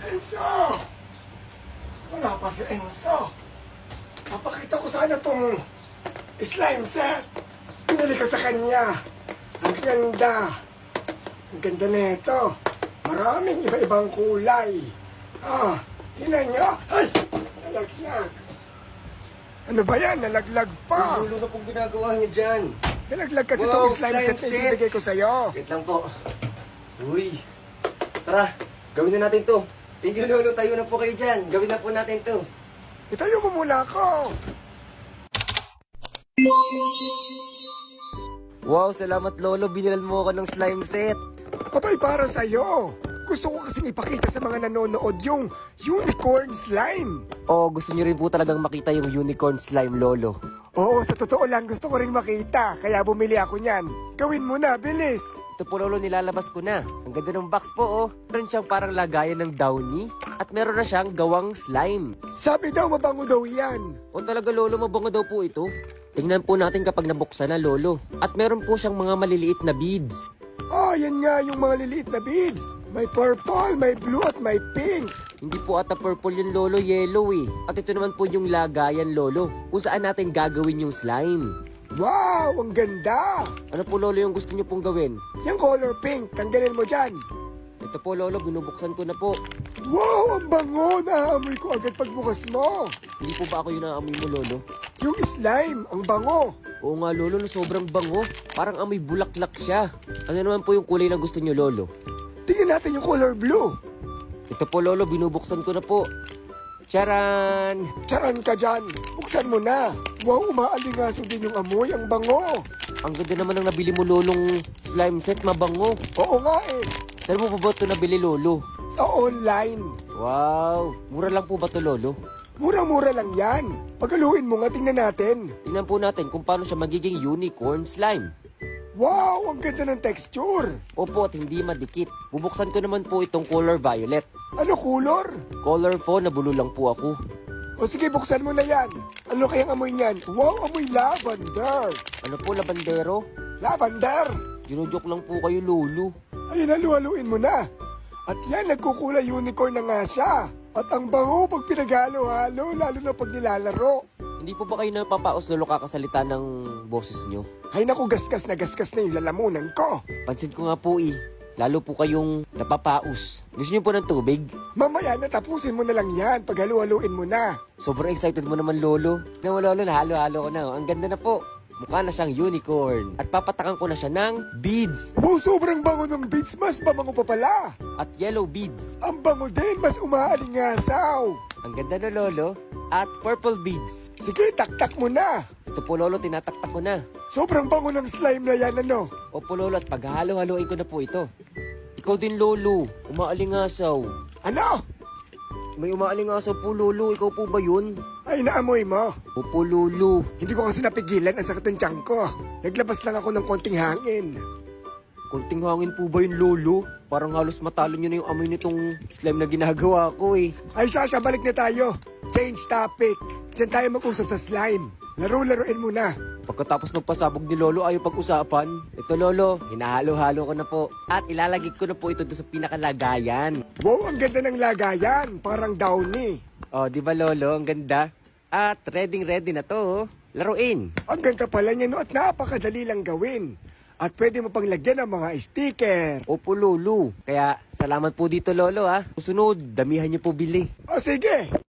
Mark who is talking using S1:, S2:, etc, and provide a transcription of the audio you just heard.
S1: Enzo! Wala pa si Enzo. Papakita ko sana tong slime set. Pinili ko sa kanya. Ang ganda. Ang ganda nito. Maraming iba-ibang kulay. Ah, tingnan niyo. Ay! Nalaglag. Ano ba yan? Nalaglag pa.
S2: Ang gulo na pong ginagawa niya dyan.
S1: Nalaglag kasi
S2: Wow,
S1: itong slime,
S2: slime
S1: set na
S2: set.
S1: ibibigay ko sa'yo.
S2: Wait lang po. Uy. Tara, gawin na natin to. Tingin lolo, tayo na po kayo dyan. Gawin na po natin to.
S1: Itayo mo muna ako.
S2: Wow, salamat lolo. Binilan mo ako ng slime set.
S1: Abay, para sa'yo. Gusto ko kasing ipakita sa mga nanonood yung unicorn slime.
S2: Oh, gusto niyo rin po talagang makita yung unicorn slime lolo.
S1: Oo, sa totoo lang gusto ko rin makita, kaya bumili ako niyan. Gawin mo na, bilis.
S2: Ito po lolo, nilalabas ko na. Ang ganda ng box po oh. Meron siyang parang lagayan ng downy. At meron na siyang gawang slime.
S1: Sabi daw mabango daw yan.
S2: O talaga lolo, mabango daw po ito. Tingnan po natin kapag nabuksan na lolo. At meron po siyang mga maliliit na beads.
S1: Oh, yan nga yung mga liliit na beads. May purple, may blue at may pink.
S2: Hindi po ata purple yung lolo, yellow eh. At ito naman po yung lagayan lolo. Kung saan natin gagawin yung slime.
S1: Wow, ang ganda.
S2: Ano po lolo yung gusto niyo pong gawin?
S1: Yung color pink, tanggalin mo dyan.
S2: Ito po lolo, binubuksan ko na po.
S1: Wow, ang bango. Naamoy ko agad pagbukas mo.
S2: Hindi po ba ako yung naamoy mo lolo?
S1: Yung slime, ang bango.
S2: Oo nga lolo, no, sobrang bango. Parang amoy bulaklak siya. Ano naman po yung kulay na gusto niyo lolo?
S1: Tingnan natin yung color blue.
S2: Ito po lolo, binubuksan ko na po. Charan!
S1: Charan ka dyan. Buksan mo na. Wow, umaalingaso din yung amoy. Ang bango.
S2: Ang ganda naman ng nabili mo lolong slime set, mabango.
S1: Oo nga eh.
S2: Saan mo pa ba ito nabili lolo?
S1: Sa online.
S2: Wow! Mura lang po ba to lolo?
S1: Murang-mura lang yan. Pagaluin mo nga, tingnan natin.
S2: Tingnan po natin kung paano siya magiging unicorn slime.
S1: Wow, ang ganda ng texture.
S2: Opo at hindi madikit. Bubuksan ko naman po itong color violet.
S1: Ano color?
S2: Color po, nabulo lang po ako.
S1: O sige, buksan mo na yan. Ano kayang amoy niyan? Wow, amoy lavender.
S2: Ano po, labandero?
S1: Lavender.
S2: Ginujok lang po kayo, lolo.
S1: Ayun, halu-haluin mo na. At yan, nagkukulay unicorn na nga siya. At ang bango pag pinaghalo-halo, lalo na pag nilalaro.
S2: Hindi po ba kayo napapaos lolo kakasalita ng boses nyo?
S1: Ay naku, gasgas na gasgas na yung lalamunan ko.
S2: Pansin ko nga po eh. Lalo po kayong napapaus. Gusto niyo po ng tubig?
S1: Mamaya na tapusin mo na lang yan pag halu-haluin mo na.
S2: Sobrang excited mo naman, Lolo. Na Lolo, nahalo-halo ko na. oh. Ang ganda na po. Mukha na siyang unicorn. At papatakan ko na siya ng beads.
S1: Wow, sobrang bango ng beats, mas bamango pa pala.
S2: At yellow beads.
S1: Ang bango din, mas umaalingasaw.
S2: Ang ganda na, Lolo. At purple beads.
S1: Sige, taktak mo na.
S2: Ito po, Lolo, tinataktak ko na.
S1: Sobrang bango ng slime na yan, ano?
S2: Opo, Lolo, at paghahalo-haloin ko na po ito. Ikaw din, Lolo. Umaalingasaw.
S1: Ano?
S2: May umaalingasaw po, Lolo. Ikaw po ba yun?
S1: Ay, naamoy mo.
S2: Opo, Lolo.
S1: Hindi ko kasi napigilan ang sakit ng tiyan ko. Naglabas lang ako ng konting hangin.
S2: Konting hangin po ba yun, Lolo? Parang halos matalo nyo na yung amoy nitong slime na ginagawa ko eh.
S1: Ay, Shasha, balik na tayo. Change topic. Diyan tayo mag-usap sa slime. Laro-laruin mo na.
S2: Pagkatapos magpasabog ni Lolo ayaw pag-usapan. Ito Lolo, hinahalo-halo ko na po. At ilalagay ko na po ito doon sa pinakalagayan.
S1: Wow, ang ganda ng lagayan. Parang downy.
S2: Oh, di ba Lolo? Ang ganda. At ready ready na to. oh. Laruin.
S1: Ang ganda pala niya, no? At napakadali lang gawin. At pwede mo pang lagyan ng mga sticker.
S2: Opo Lolo. Kaya salamat po dito Lolo ha. Susunod, damihan niyo po bili.
S1: O sige,